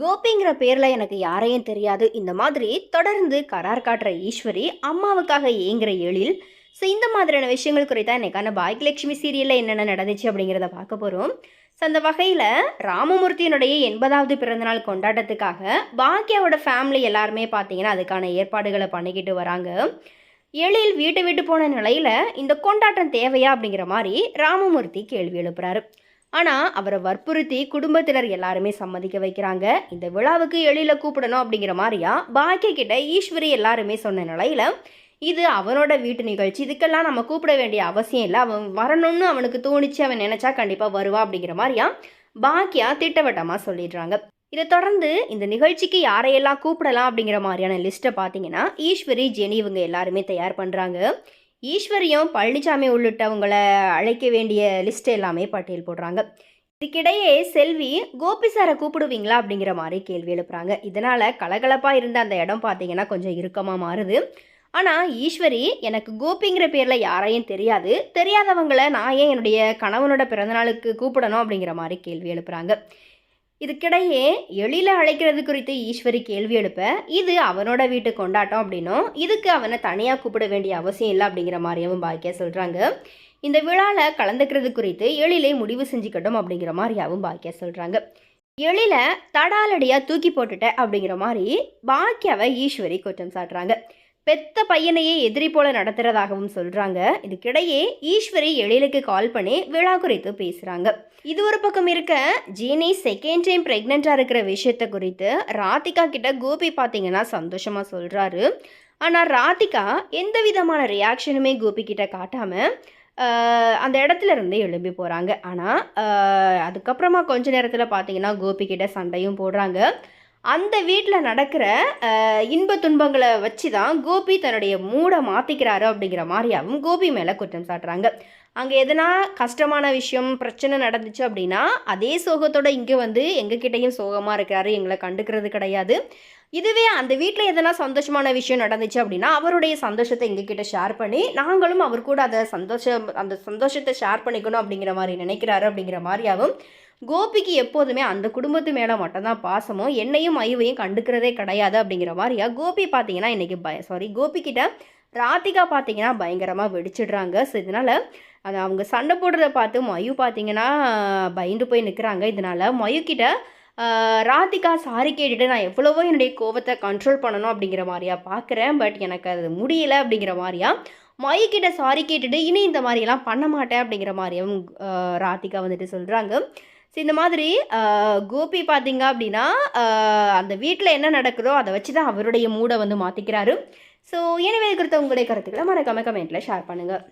கோபிங்கிற பேரில் எனக்கு யாரையும் தெரியாது. இந்த மாதிரி தொடர்ந்து கரார் காட்டுற ஈஸ்வரி அம்மாவுக்காக ஏங்குற எழில். ஸோ இந்த மாதிரியான விஷயங்கள் குறித்தா இன்னைக்கான பாக்கியலட்சுமி சீரியலில் என்னென்ன நடந்துச்சு அப்படிங்கிறத பார்க்க போகிறோம் ஸோ அந்த வகையில் ராமமூர்த்தியினுடைய எண்பதாவது பிறந்தநாள் கொண்டாட்டத்துக்காக பாக்யாவோட ஃபேமிலி எல்லாருமே பார்த்தீங்கன்னா அதுக்கான ஏற்பாடுகளை பண்ணிக்கிட்டு வராங்க. எழில் வீட்டை விட்டு போன நிலையில் இந்த கொண்டாட்டம் தேவையா அப்படிங்கிற மாதிரி ராமமூர்த்தி கேள்வி எழுப்புறாரு. ஆனால் அவரை வற்புறுத்தி குடும்பத்தினர் எல்லாருமே சம்மதிக்க வைக்கிறாங்க. இந்த விழாவுக்கு எழில கூப்பிடணும் அப்படிங்கிற மாதிரியா பாக்கிய கிட்ட ஈஸ்வரி எல்லாருமே சொன்ன நிலையில இது அவனோட வீட்டு நிகழ்ச்சி. இதுக்கெல்லாம் நம்ம கூப்பிட வேண்டிய அவசியம் இல்லை. அவன் வரணும்னு அவனுக்கு தோணிச்சு அவன் நினச்சா கண்டிப்பாக வருவா அப்படிங்கிற மாதிரியா பாக்கியா திட்டவட்டமாக சொல்லிடுறாங்க. இதை தொடர்ந்து இந்த நிகழ்ச்சிக்கு யாரையெல்லாம் கூப்பிடலாம் அப்படிங்கிற மாதிரியான லிஸ்ட்டை பார்த்தீங்கன்னா ஈஸ்வரி ஜெனி இவங்க எல்லாருமே தயார் பண்ணுறாங்க ஈஸ்வரியும் பழனிசாமி உள்ளிட்டவங்களை அழைக்க வேண்டிய லிஸ்ட் எல்லாமே பட்டியல் போடுறாங்க. இதுக்கிடையே செல்வி கோபி சாரை கூப்பிடுவீங்களா? அப்படிங்கிற மாதிரி கேள்வி எழுப்புறாங்க. இதனால் கலகலப்பாக இருந்த அந்த இடம் பார்த்தீங்கன்னா கொஞ்சம் இறுக்கமாக மாறுது. ஆனால் ஈஸ்வரி எனக்கு கோபிங்கிற பேரில் யாரையும் தெரியாது. தெரியாதவங்களை நான் ஏன் என்னுடைய கணவனோட பிறந்தநாளுக்கு கூப்பிடணும்? அப்படிங்கிற மாதிரி கேள்வி எழுப்புறாங்க. இதுக்கிடையே எழில அழைக்கிறது குறித்து ஈஸ்வரி கேள்வி எழுப்ப இது அவனோட வீட்டு கொண்டாட்டம் அப்படின்னும் இதுக்கு அவனை தனியாக கூப்பிட வேண்டிய அவசியம் இல்லை அப்படிங்கிற மாதிரியாவும் பாக்கியா சொல்கிறாங்க இந்த விழாவில் கலந்துக்கிறது குறித்து எழிலை முடிவு செஞ்சுக்கட்டும் அப்படிங்கிற மாதிரியாவும் பாக்கியா சொல்கிறாங்க எழில தடாலடியாக தூக்கி போட்டுட்ட அப்படிங்கிற மாதிரி பாக்கியாவை ஈஸ்வரி குற்றம் சாட்டுறாங்க. பெத்த பையனையே எதிரி போல நடத்துறதாகவும் சொல்றாங்க. இதுக்கிடையே ஈஸ்வரி எழிலுக்கு கால் பண்ணி விழா குறித்து பேசுறாங்க. இது ஒரு பக்கம் இருக்க ஜீனி செகண்ட் டைம் ப்ரெக்னெண்ட்டாக இருக்கிற விஷயத்த குறித்து ராதிகா கிட்ட கோபி பார்த்தீங்கன்னா சந்தோஷமா சொல்றாரு. ஆனால் ராதிகா எந்த விதமான ரியாக்ஷனுமே கோபி கிட்ட காட்டாம அந்த இடத்துல இருந்து எழும்பி போகிறாங்க ஆனால் அதுக்கப்புறமா கொஞ்ச நேரத்தில் பார்த்தீங்கன்னா கோபி கிட்ட சண்டையும் போடுறாங்க. அந்த வீட்டில் நடக்கிற இன்ப துன்பங்களை வச்சு தான் கோபி தன்னுடைய மூடை மாற்றிக்கிறாரு அப்படிங்கிற மாதிரியாகவும் கோபி மேலே குற்றம் சாட்டுறாங்க. அங்கே எதனா கஷ்டமான விஷயம் பிரச்சனை நடந்துச்சு அப்படின்னா அதே சோகத்தோட இங்கே வந்து எங்ககிட்டயும் சோகமாக இருக்கிறாரு எங்களை கண்டுக்கிறது கிடையாது. இதுவே அந்த வீட்டில் எதனா சந்தோஷமான விஷயம் நடந்துச்சு அப்படின்னா அவருடைய சந்தோஷத்தை எங்ககிட்ட ஷேர் பண்ணி நாங்களும் அவர் கூட அதை சந்தோஷம் அந்த சந்தோஷத்தை ஷேர் பண்ணிக்கணும் அப்படிங்கிற மாதிரி நினைக்கிறாரு அப்படிங்கிற மாதிரியாகவும் கோபிக்கு எப்போதுமே அந்த குடும்பத்து மேலே மட்டும்தான் பாசமும் என்னையும் ஐவையும் கண்டுக்கிறதே கிடையாது அப்படிங்கிற மாதிரியா? கோபி பார்த்தீங்கன்னா இன்றைக்கி பய சாரி கோபிக்கிட்ட ராதிகா பார்த்தீங்கன்னா பயங்கரமாக வெடிச்சிடுறாங்க. ஸோ இதனால் அது அவங்க சண்டை போடுறத பார்த்து மயு பார்த்தீங்கன்னா பயந்து போய் நிற்கிறாங்க இதனால் மயுக்கிட்ட ராதிகா சாரி கேட்டுட்டு நான் எவ்வளவோ என்னுடைய கோவத்தை கண்ட்ரோல் பண்ணணும் அப்படிங்கிற மாதிரியா பார்க்குறேன் பட் எனக்கு அது முடியல அப்படிங்கிற மாதிரியா? மயு சாரி கேட்டுட்டு இனி இந்த மாதிரியெல்லாம் பண்ண மாட்டேன் அப்படிங்கிற மாதிரியும் ராதிகா வந்துட்டு சொல்கிறாங்க ஸோ இந்த மாதிரி கோபி பார்த்தீங்க அப்படின்னா அந்த வீட்டில் என்ன நடக்குதோ அதை வச்சு தான் அவருடைய மூடை வந்து மாற்றிக்கிறாரு ஸோ எனவே இருக்கிறத உங்களுடைய கருத்துக்களை மறக்காம கமெண்ட்டில் ஷேர் பண்ணுங்கள்